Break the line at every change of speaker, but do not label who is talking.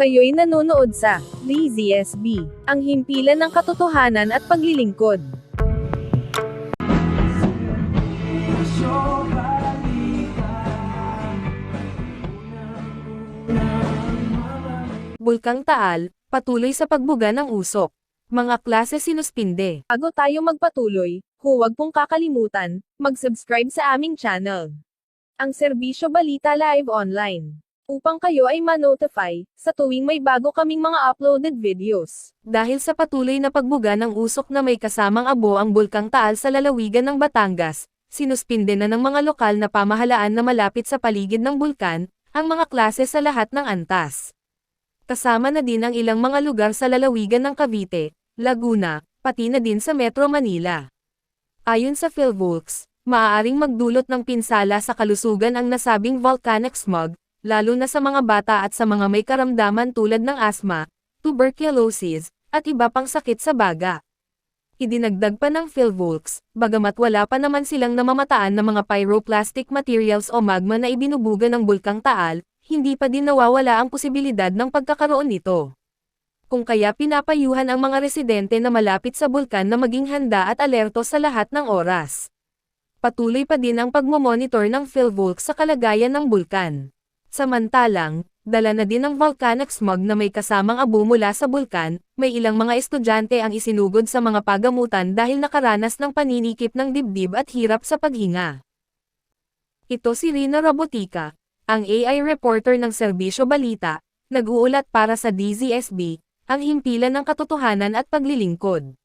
Kayo'y nanonood sa DZSB, ang himpilan ng katotohanan at paglilingkod.
Bulkang Taal, patuloy sa pagbuga ng usok. Mga klase sinuspinde.
Bago tayo magpatuloy, huwag pong kakalimutan, mag-subscribe sa aming channel. Ang Serbisyo Balita Live Online. Upang kayo ay ma-notify, sa tuwing may bago kaming mga uploaded videos.
Dahil sa patuloy na pagbuga ng usok na may kasamang abo ang Bulkang Taal sa lalawigan ng Batangas, sinuspinde na ng mga lokal na pamahalaan na malapit sa paligid ng bulkan, ang mga klase sa lahat ng antas. Kasama na din ang ilang mga lugar sa lalawigan ng Cavite, Laguna, pati na din sa Metro Manila. Ayon sa PhilVolks, maaaring magdulot ng pinsala sa kalusugan ang nasabing volcanic smog, lalo na sa mga bata at sa mga may karamdaman tulad ng asthma, tuberculosis, at iba pang sakit sa baga. Idinagdag pa ng PhilVolks, bagamat wala pa naman silang namamataan ng mga pyroclastic materials o magma na ibinubuga ng bulkang Taal, hindi pa din nawawala ang posibilidad ng pagkakaroon nito. Kung kaya pinapayuhan ang mga residente na malapit sa bulkan na maging handa at alerto sa lahat ng oras. Patuloy pa din ang pagmomonitor ng PhilVolks sa kalagayan ng bulkan. Samantalang, dala na din ng volcanic smog na may kasamang abo mula sa bulkan, may ilang mga estudyante ang isinugod sa mga pagamutan dahil nakaranas ng paninikip ng dibdib at hirap sa paghinga. Ito si Rina Robotica, ang AI reporter ng Serbisyo Balita, nag-uulat para sa DZSB, ang himpilan ng katotohanan at paglilingkod.